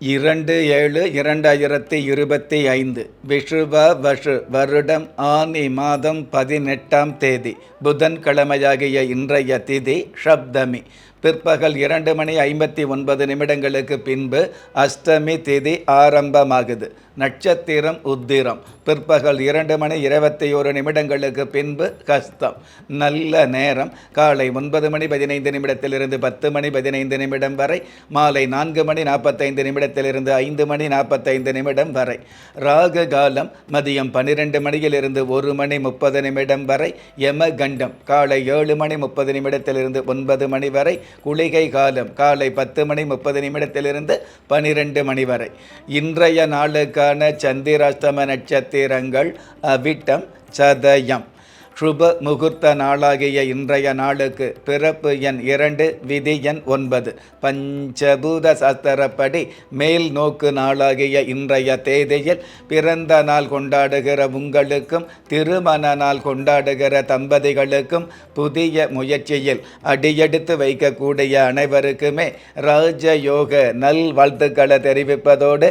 இரண்டு ஏழு இரண்டாயிரத்தி இருபத்தி ஐந்து விஷுவ வஷு வருடம் ஆனி மாதம் பதினெட்டாம் தேதி புதன்கிழமையாகிய இன்றைய திதி ஷப்தமி பிற்பகல் இரண்டு மணி ஐம்பத்தி ஒன்பது நிமிடங்களுக்கு பின்பு அஷ்டமி திதி ஆரம்பமாகுது. நட்சத்திரம் உத்திரம். பிற்பகல் இரண்டு மணி இருபத்தி ஒரு நிமிடங்களுக்கு பின்பு கஸ்தம் நல்ல நேரம். காலை ஒன்பது மணி பதினைந்து நிமிடத்திலிருந்து பத்து மணி பதினைந்து நிமிடம் வரை. மாலை நான்கு மணி நாற்பத்தைந்து நிமிடத்திலிருந்து ஐந்து மணி நாற்பத்தைந்து நிமிடம் வரை. ராகு காலம் மதியம் பன்னிரெண்டு மணியிலிருந்து ஒரு மணி முப்பது நிமிடம் வரை. யம கண்டம் காலை ஏழு மணி முப்பது நிமிடத்திலிருந்து ஒன்பது மணி வரை. குளிகை காலம் காலை பத்து மணி முப்பது நிமிடத்திலிருந்து பனிரெண்டு மணி வரை. இன்றைய நாளுக்கு நாளுக்கான சந்திராஷ்டம நட்சத்திரங்கள் அவிட்டம் சதயம். சுப முகூர்த்த நாளாகிய இன்றைய நாளுக்கு பிறப்பு எண் இரண்டு விதி எண் ஒன்பது. பஞ்சபூத சாஸ்திரப்படி மேல் நோக்கு நாளாகிய இன்றைய தேதியில் பிறந்த நாள் கொண்டாடுகிற உங்களுக்கும் திருமண நாள் கொண்டாடுகிற தம்பதிகளுக்கும் புதிய முயற்சியில் அடியெடுத்து வைக்கக்கூடிய அனைவருக்குமே ராஜயோக நல் வாழ்த்துக்களை தெரிவிப்பதோடு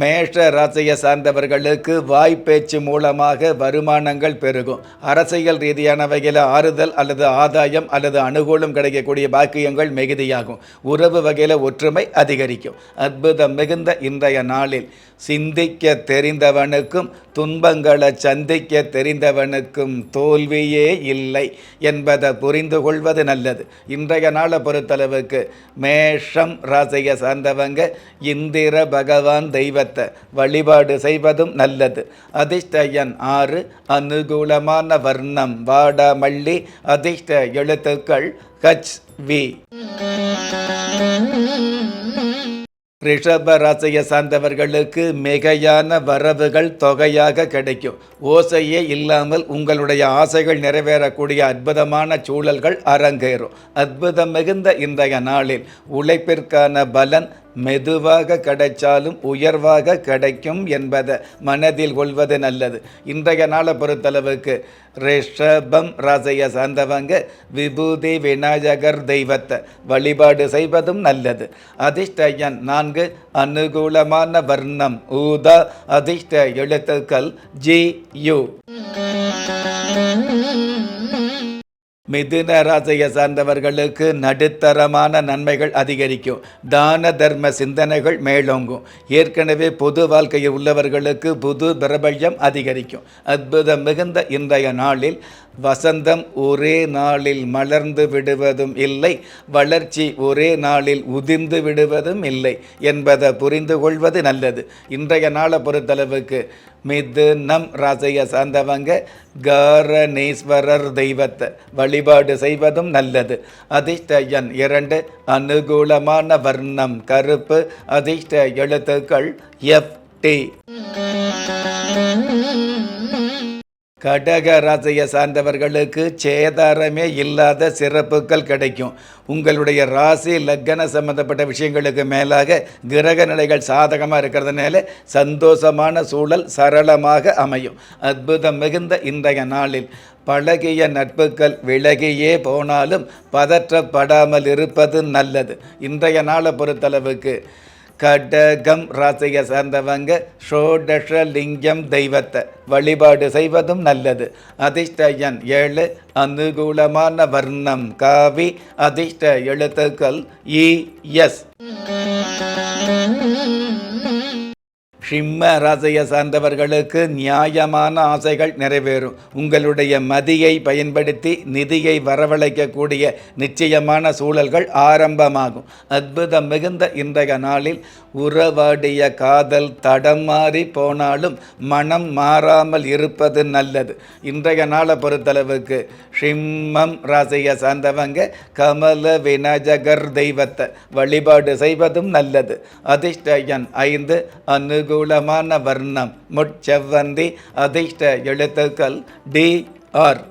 மேஷ ராசியை சார்ந்தவர்களுக்கு வாய்ப்பேச்சு மூலமாக வருமானங்கள் பெருகும். அரசியல் ரீதியான வகையில் ஆறுதல் அல்லது ஆதாயம் அல்லது அனுகூலம் கிடைக்கக்கூடிய பாக்கியங்கள் மிகுதியாகும். உறவு வகையில் ஒற்றுமை அதிகரிக்கும். அற்புதம் மிகுந்த இன்றைய நாளில் சிந்திக்க தெரிந்தவனுக்கும் துன்பங்களை சந்திக்க தெரிந்தவனுக்கும் தோல்வியே இல்லை என்பதை புரிந்து கொள்வது நல்லது. இன்றைய நாளை பொறுத்தளவுக்கு மேஷம் ராசியை சார்ந்தவங்க இந்திர பகவான் தெய்வ தெய்வத்தை வழிபாடு செய்வதும் நல்லது. அதிர்ஷ்டயன் ஆறு அனுகூலமான வர்ணம். வாடாமல்லி அதிர்ஷ்ட எழுத்துக்கள் ஹச் வி. ரிஷப ராசியை சார்ந்தவர்களுக்கு மிகையான வரவுகள் தொகையாக கிடைக்கும். ஓசையே இல்லாமல் உங்களுடைய ஆசைகள் நிறைவேறக்கூடிய அற்புதமான சூழல்கள் அரங்கேறும். அற்புதம் மிகுந்த இன்றைய நாளில் உழைப்பிற்கான பலன் மெதுவாக கிடைச்சாலும் உயர்வாக கிடைக்கும் என்பதை மனதில் கொள்வது நல்லது. இன்றைய நாளை பொறுத்தளவுக்கு ரிஷபம் ராசைய சார்ந்தவங்க விபூதி விநாயகர் தெய்வத்தை வழிபாடு செய்வதும் நல்லது. அதிர்ஷ்டயன் நான்கு அனுகூலமான வர்ணம் ஊதா அதிர்ஷ்ட எழுத்துக்கள் ஜி யு. மிதுன ராசியை சார்ந்தவர்களுக்கு நடுத்தரமான நன்மைகள் அதிகரிக்கும். தான தர்ம சிந்தனைகள் மேலோங்கும். ஏற்கனவே பொது வாழ்க்கையில் உள்ளவர்களுக்கு புது பிரபல்யம் அதிகரிக்கும். அற்புதம் மிகுந்த இன்றைய நாளில் வசந்தம் ஒரே நாளில் மலர்ந்து விடுவதும் இல்லை வளர்ச்சி ஒரே நாளில் உதிர்ந்து விடுவதும் இல்லை என்பதை புரிந்து கொள்வது நல்லது. இன்றைய நாளை பொறுத்தளவுக்கு மிதுனம் ராசியை சார்ந்தவங்க காரணேஸ்வரர் தெய்வத்தை வழிபாடு செய்வதும் நல்லது. அதிர்ஷ்ட எண் இரண்டு அனுகூலமான வர்ணம் கருப்பு அதிர்ஷ்ட எழுத்துக்கள் எஃப் டி. கடக ராசியை சார்ந்தவர்களுக்கு சேதாரமே இல்லாத சிறப்புகள் கிடைக்கும். உங்களுடைய ராசி லக்கன சம்பந்தப்பட்ட விஷயங்களுக்கு மேலாக கிரக நிலைகள் சாதகமாக இருக்கிறதுனால சந்தோஷமான சூழல் சரளமாக அமையும். அற்புதம் மிகுந்த இன்றைய நாளில் பழகிய நட்புகள் விலகியே போனாலும் பதற்றப்படாமல் இருப்பது நல்லது. இன்றைய நாளை பொறுத்தளவுக்கு கடகம் ராசியை சார்ந்தவங்க ஷோடஷலிங்கம் தெய்வத்தை வழிபாடு செய்வதும் நல்லது. அதிர்ஷ்டயன் ஏழு அனுகூலமான வர்ணம் காவி அதிர்ஷ்ட எழுத்துக்கள் இ எஸ். சிம்ம ராசியை சார்ந்தவர்களுக்கு நியாயமான ஆசைகள் நிறைவேறும். உங்களுடைய மதியை பயன்படுத்தி நிதியை வரவழைக்கக்கூடிய நிச்சயமான சூழல்கள் ஆரம்பமாகும். அற்புதம் மிகுந்த இன்றைய நாளில் உறவாடிய காதல் தடமாறி போனாலும் மனம் மாறாமல் இருப்பது நல்லது. இன்றைய நாளை பொறுத்தளவுக்கு சிம்மம் ராசியை சார்ந்தவங்க கமல விநாயகர் தெய்வத்தை வழிபாடு செய்வதும் நல்லது. அதிர்ஷ்ட எண் ஐந்து அனுகூலமான வர்ணம். முட்செவ்வந்தி அதிர்ஷ்ட எழுத்துக்கள் டி ஆர்.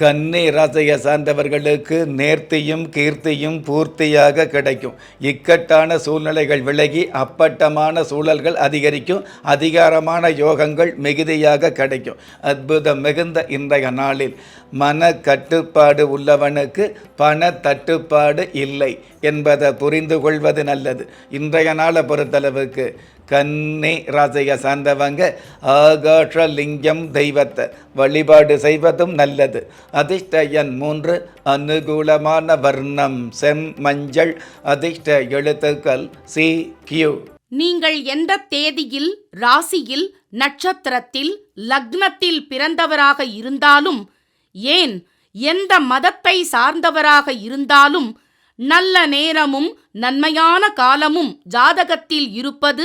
கன்னி ராசியை சார்ந்தவர்களுக்கு நேர்த்தியும் கீர்த்தியும் பூர்த்தியாக கிடைக்கும். இக்கட்டான சூழ்நிலைகள் விலகி அப்பட்டமான சூழல்கள் அதிகரிக்கும். அதிகாரமான யோகங்கள் மிகுதியாக கிடைக்கும். அற்புதம் மிகுந்த இன்றைய நாளில் மன கட்டுப்பாடு உள்ளவனுக்கு பண தட்டுப்பாடு இல்லை என்பதை புரிந்து கொள்வது நல்லது. இன்றைய நாளை பொறுத்தளவுக்கு கன்னி ராசியை சார்ந்தவங்க ஆகாஷலிங்கம் தெய்வத்தை வழிபாடு செய்வதும் நல்லது. அதிர்ஷ்டயன் மூன்று அனுகூலமான வர்ணம் செம் மஞ்சள் அதிர்ஷ்ட எழுத்துக்கள் சி கியூ. நீங்கள் எந்த தேதியில் ராசியில் நட்சத்திரத்தில் லக்னத்தில் பிறந்தவராக இருந்தாலும் ஏன் எந்த மதத்தை சார்ந்தவராக இருந்தாலும் நல்ல நேரமும் நன்மையான காலமும் ஜாதகத்தில் இருப்பது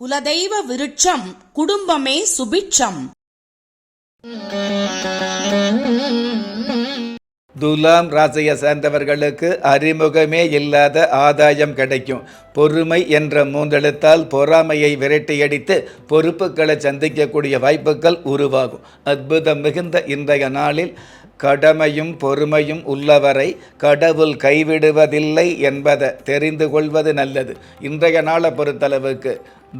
குலதெய்வ விருட்சம் குடும்பமே சுபிட்சம். துலாம் ராசியை சேர்ந்தவர்களுக்கு அறிமுகமே இல்லாத ஆதாயம் கிடைக்கும். பொறுமை என்ற மூன்றெழுத்தால் பொறாமையை விரட்டியடித்து பொறுப்புகளை சந்திக்கக்கூடிய வாய்ப்புகள் உருவாகும். அற்புதம் மிகுந்த இன்றைய நாளில் கடமையும் பொறுமையும் உள்ளவரை கடவுள் கைவிடுவதில்லை என்பதை தெரிந்து கொள்வது நல்லது. இன்றைய நாளை பொறுத்தளவுக்கு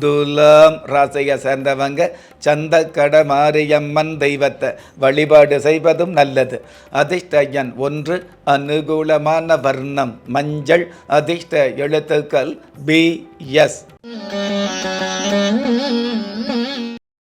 துலாம் ராசியை சேர்ந்தவங்க சந்தக்கட மாரியம்மன் தெய்வத்தை வழிபாடு செய்வதும் நல்லது. அதிர்ஷ்டயன் ஒன்று அனுகூலமான வர்ணம் மஞ்சள் அதிர்ஷ்ட எழுத்துக்கள் பி எஸ்.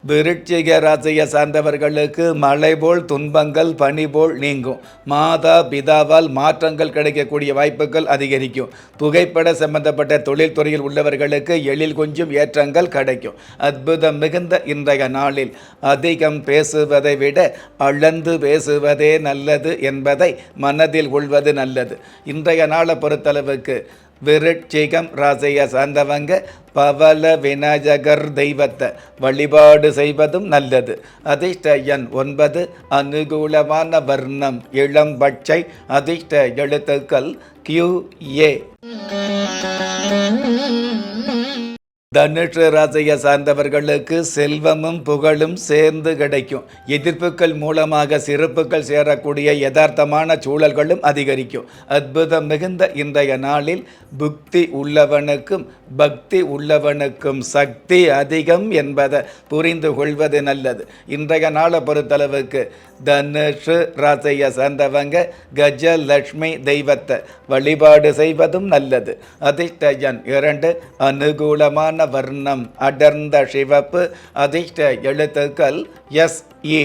விருட்சிக ராசியை சார்ந்தவர்களுக்கு மழை போல் துன்பங்கள் பனி போல் நீங்கும். மாதா பிதாவால் மாற்றங்கள் கிடைக்கக்கூடிய வாய்ப்புகள் அதிகரிக்கும். புகைப்பட சம்பந்தப்பட்ட தொழில்துறையில் உள்ளவர்களுக்கு எழில் கொஞ்சம் ஏற்றங்கள் கிடைக்கும். அற்புதம் மிகுந்த இன்றைய நாளில் அதிகம் பேசுவதை விட அளந்து பேசுவதே நல்லது என்பதை மனதில் கொள்வது நல்லது. இன்றைய நாளை பொறுத்தளவுக்கு விருட்சிகம் ராசியை சார்ந்தவங்க பவல விநாயகர் தெய்வத்தை வழிபாடு செய்வதும் நல்லது. அதிர்ஷ்ட எண் ஒன்பது அனுகூலமான வர்ணம் இளம் பட்சை அதிர்ஷ்ட எழுத்துக்கள் கியூ ஏ தனுஷ ராசியை சார்ந்தவர்களுக்கு செல்வமும் புகழும் சேர்ந்து கிடைக்கும். எதிர்ப்புகள் மூலமாக சிறப்புகள் சேரக்கூடிய யதார்த்தமான சூழல்களும் அதிகரிக்கும். அற்புதம் மிகுந்த இன்றைய நாளில் புக்தி உள்ளவனுக்கும் பக்தி உள்ளவனுக்கும் சக்தி அதிகம் என்பதை புரிந்து கொள்வது நல்லது. இன்றைய நாளை பொறுத்தளவுக்கு தனுஷு ராசியை சார்ந்தவங்க கஜலட்சுமி தெய்வத்தை வழிபாடு செய்வதும் நல்லது. அதிர்ஷ்டஜன் இரண்டு அனுகூலமான வர்ணம் அடர்ந்த சிவப்பு அதிர்ஷ்ட எழுத்துக்கள் எஸ் இ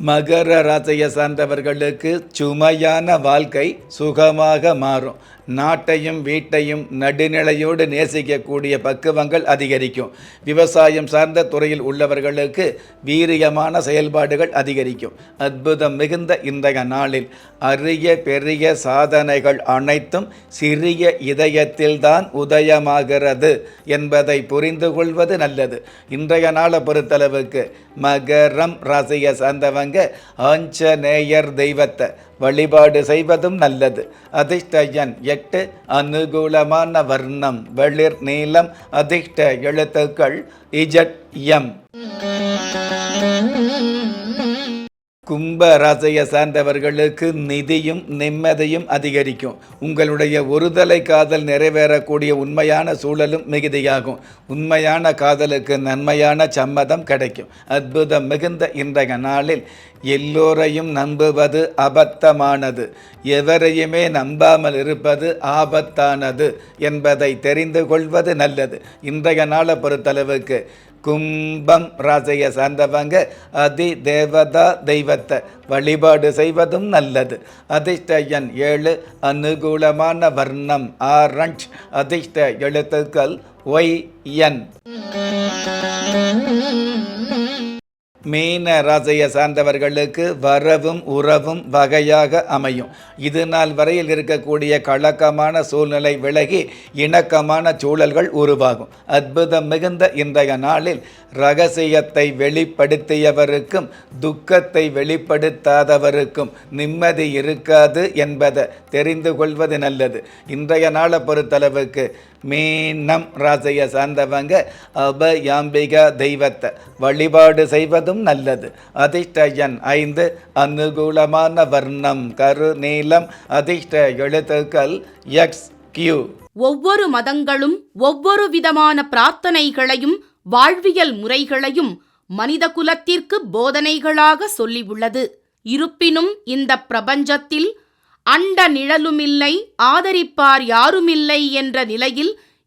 மகர ராசியை சார்ந்தவர்களுக்கு சுமையான வாழ்க்கை சுகமாக மாறும். நாட்டையும் வீட்டையும் நடுநிலையோடு நேசிக்கக்கூடிய பக்குவங்கள் அதிகரிக்கும். விவசாயம் சார்ந்த துறையில் உள்ளவர்களுக்கு வீரியமான செயல்பாடுகள் அதிகரிக்கும். அற்புதம் மிகுந்த இன்றைய நாளில் அரிய பெரிய சாதனைகள் அனைத்தும் சிறிய இதயத்தில்தான் உதயமாகிறது என்பதை புரிந்து கொள்வது நல்லது. இன்றைய நாளை பொறுத்தளவுக்கு மகரம் ராசியை சார்ந்தவங்க ஆஞ்சநேயர் தெய்வத்தை வழிபாடு செய்வதும் நல்லது. அதிர்ஷ்ட எண் எட்டு அனுகூலமான வர்ணம் வெளிர் நீளம் அதிர்ஷ்ட எழுத்துக்கள் இஜட் எம். கும்ப ராசியை சார்ந்தவர்களுக்கு நிதியும் நிம்மதியும் அதிகரிக்கும். உங்களுடைய ஒருதலை காதல் நிறைவேறக்கூடிய உண்மையான சூழலும் மிகுதியாகும். உண்மையான காதலுக்கு நன்மையான சம்மதம் கிடைக்கும். அற்புதம் மிகுந்த இன்றைய நாளில் எல்லோரையும் நம்புவது அபத்தமானது. எவரையுமே நம்பாமல் இருப்பது ஆபத்தானது என்பதை தெரிந்து கொள்வது நல்லது. இன்றைய நாளை பொறுத்தளவுக்கு கும்பம் ராசையை சார்ந்தவங்க அதி தேவதா தெய்வத்தை வழிபாடு செய்வதும் நல்லது. அதிர்ஷ்ட எண் ஏழு அனுகூலமான வர்ணம் ஆரஞ்ச் அதிர்ஷ்ட எழுத்துக்கள் ஒய் என். மீன ராசியை சார்ந்தவர்களுக்கு வரவும் உறவும் வகையாக அமையும். இது நாள் வரையில் இருக்கக்கூடிய கலக்கமான சூழ்நிலை விலகி இணக்கமான சூழல்கள் உருவாகும். அற்புதம் மிகுந்த இன்றைய நாளில் ரகசியத்தை வெளிப்படுத்தியவருக்கும் துக்கத்தை வெளிப்படுத்தாதவருக்கும் நிம்மதி இருக்காது என்பதை தெரிந்து கொள்வது நல்லது. இன்றைய நாளை பொறுத்தளவுக்கு மீனம் ராசியை சார்ந்தவங்க அபயாம்பிகா தெய்வத்தை வழிபாடு செய்வது செய்வதும் நல்லது. அதிர்ஷ்ட ஐந்து அனுகூலமான வர்ணம் கரு நீளம் அதிர்ஷ்ட எழுத்துக்கள் எக்ஸ் கியூ ஒவ்வொரு மதங்களும் ஒவ்வொரு விதமான பிரார்த்தனைகளையும் வாழ்வியல் முறைகளையும் மனித குலத்திற்கு போதனைகளாக சொல்லியுள்ளது. இருப்பினும் இந்த பிரபஞ்சத்தில் அண்ட நிழலுமில்லை ஆதரிப்பார் யாருமில்லை என்ற நிலையில்